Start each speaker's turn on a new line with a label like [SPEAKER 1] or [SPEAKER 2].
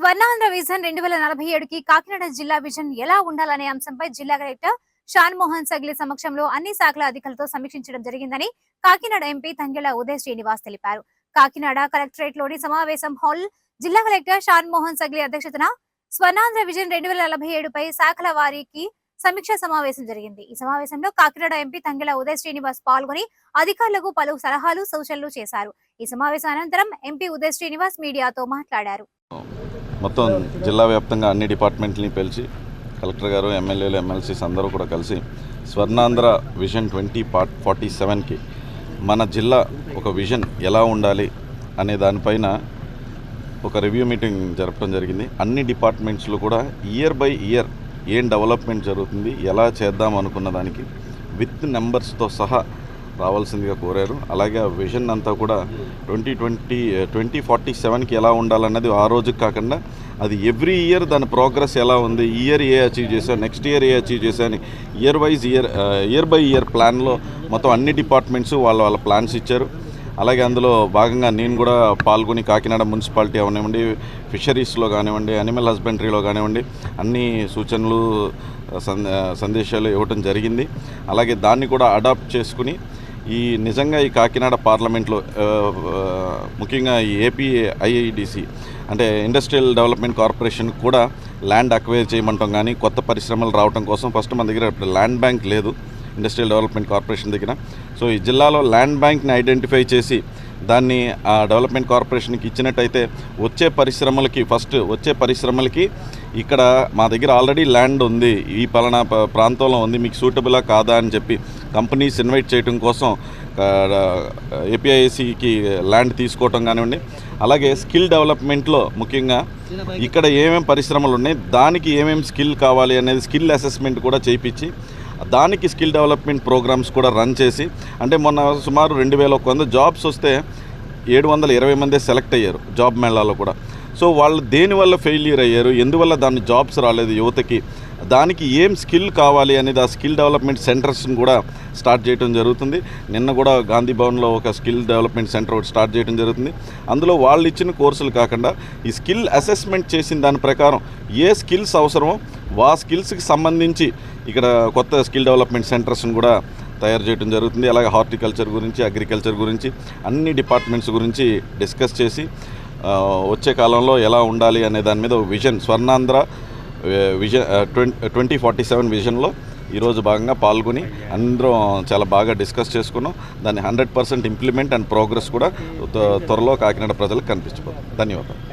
[SPEAKER 1] Swarnandhra vision రెండు వేల నలభై ఏడుకి కాకినాడ జిల్లా విజన్ ఎలా ఉండాలనే అంశంపై జిల్లా కలెక్టర్ షాన్ మోహన్ సగ్లి సమక్షంలో అన్ని శాఖల అధికారులతో సమీక్షించడం జరిగిందని కాకినాడ ఎంపీ తంగెళ్ళ ఉదయ్ శ్రీనివాస్ తెలిపారు. కాకినాడ కలెక్టరేట్లోని సమావేశం హాల్ జిల్లా కలెక్టర్ షాన్ మోహన్ సగ్లి అధ్యక్షతన స్వర్ణాంధ్ర విజన్ రెండు వేల నలభై ఏడుపై శాఖల వారికి సమీక్ష సమావేశం జరిగింది. ఈ సమావేశంలో కాకినాడ ఎంపీ తంగెల ఉదయ్ శ్రీనివాస్ పాల్గొని అధికారులకు పలు సలహాలు సూచనలు చేశారు. ఈ సమావేశం అనంతరం ఎంపీ ఉదయ్ శ్రీనివాస్ మీడియాతో మాట్లాడారు.
[SPEAKER 2] మొత్తం జిల్లా వ్యాప్తంగా అన్ని డిపార్ట్మెంట్లని పిలిచి కలెక్టర్ గారు ఎమ్మెల్యేలు ఎమ్మెల్సీస్ అందరూ కూడా కలిసి Swarnandhra vision twenty part forty సెవెన్కి మన జిల్లా ఒక విజన్ ఎలా ఉండాలి అనే దానిపైన ఒక రివ్యూ మీటింగ్ జరపడం జరిగింది. అన్ని డిపార్ట్మెంట్స్లో కూడా ఇయర్ బై ఇయర్ ఏం డెవలప్మెంట్ జరుగుతుంది ఎలా చేద్దాం అనుకున్న దానికి విత్ నెంబర్స్తో సహా రావాల్సిందిగా కోరారు. అలాగే ఆ విజన్ అంతా కూడా ట్వంటీ ట్వంటీ ట్వంటీ ఫార్టీ సెవెన్కి ఎలా ఉండాలన్నది ఆ రోజుకి కాకుండా అది ఎవ్రీ ఇయర్ దాని ప్రోగ్రెస్ ఎలా ఉంది ఇయర్ ఏ అచీవ్ చేశాను నెక్స్ట్ ఇయర్ ఏ అచీవ్ చేశాను year wise year year by year ప్లాన్లో మొత్తం అన్ని డిపార్ట్మెంట్స్ వాళ్ళ వాళ్ళ ప్లాన్స్ ఇచ్చారు. అలాగే అందులో భాగంగా నేను కూడా పాల్గొని కాకినాడ మున్సిపాలిటీ అవనివ్వండి ఫిషరీస్లో కానివ్వండి అనిమల్ హస్బెండరీలో కానివ్వండి అన్ని సూచనలు సందేశాలు ఇవ్వటం జరిగింది. అలాగే దాన్ని కూడా అడాప్ట్ చేసుకుని ఈ నిజంగా ఈ కాకినాడ పార్లమెంట్లో ముఖ్యంగా ఈ ఏపీ ఐఐడిసి అంటే ఇండస్ట్రియల్ డెవలప్మెంట్ కార్పొరేషన్ కూడా ల్యాండ్ అక్వైర్ చేయమంటాం కానీ కొత్త పరిశ్రమలు రావడం కోసం ఫస్ట్ మన దగ్గర ల్యాండ్ బ్యాంక్ లేదు. ఇండస్ట్రియల్ డెవలప్మెంట్ కార్పొరేషన్ దగ్గర. సో ఈ జిల్లాలో ల్యాండ్ బ్యాంక్ని ఐడెంటిఫై చేసి దాన్ని ఆ డెవలప్మెంట్ కార్పొరేషన్కి ఇచ్చినట్టయితే వచ్చే పరిశ్రమలకి ఫస్ట్ వచ్చే పరిశ్రమలకి ఇక్కడ మా దగ్గర ఆల్రెడీ ల్యాండ్ ఉంది. ఈ పలానా ప్రాంతంలో ఉంది మీకు సూటబులా కాదా అని చెప్పి కంపెనీస్ ఇన్వైట్ చేయడం కోసం ఏపీఐసికి ల్యాండ్ తీసుకోవటం కానివ్వండి. అలాగే స్కిల్ డెవలప్మెంట్లో ముఖ్యంగా ఇక్కడ ఏమేమి పరిశ్రమలు ఉన్నాయి దానికి ఏమేమి స్కిల్ కావాలి అనేది స్కిల్ అసెస్మెంట్ కూడా చేయించి దానికి స్కిల్ డెవలప్మెంట్ ప్రోగ్రామ్స్ కూడా రన్ చేసి అంటే మొన్న సుమారు రెండు వేల ఒక వంద జాబ్స్ వస్తే ఏడు వందల ఇరవై మందే సెలెక్ట్ అయ్యారు జాబ్ మేళాలో కూడా. సో వాళ్ళు దేనివల్ల ఫెయిల్యూర్ అయ్యారు ఎందువల్ల దాని జాబ్స్ రాలేదు యువతకి దానికి ఏం స్కిల్ కావాలి అనేది ఆ స్కిల్ డెవలప్మెంట్ సెంటర్స్ని కూడా స్టార్ట్ చేయడం జరుగుతుంది. నిన్న కూడా గాంధీ భవన్లో ఒక స్కిల్ డెవలప్మెంట్ సెంటర్ ఒకటి స్టార్ట్ చేయడం జరుగుతుంది. అందులో వాళ్ళు ఇచ్చిన కోర్సులు కాకుండా ఈ స్కిల్ అసెస్మెంట్ చేసిన దాని ప్రకారం ఏ స్కిల్స్ అవసరమో ఆ స్కిల్స్కి సంబంధించి ఇక్కడ కొత్త స్కిల్ డెవలప్మెంట్ సెంటర్స్ని కూడా తయారు చేయడం జరుగుతుంది. అలాగే హార్టికల్చర్ గురించి అగ్రికల్చర్ గురించి అన్ని డిపార్ట్మెంట్స్ గురించి డిస్కస్ చేసి వచ్చే కాలంలో ఎలా ఉండాలి అనే దాని మీద vision Swarnandhra vision twenty forty seven విజన్లో ఈరోజు భాగంగా పాల్గొని అందరం చాలా బాగా డిస్కస్ చేసుకున్నాం. దాన్ని hundred percent implement and progress కూడా త్వరలో కాకినాడ ప్రజలకు కనిపించబోతుంది. ధన్యవాదాలు.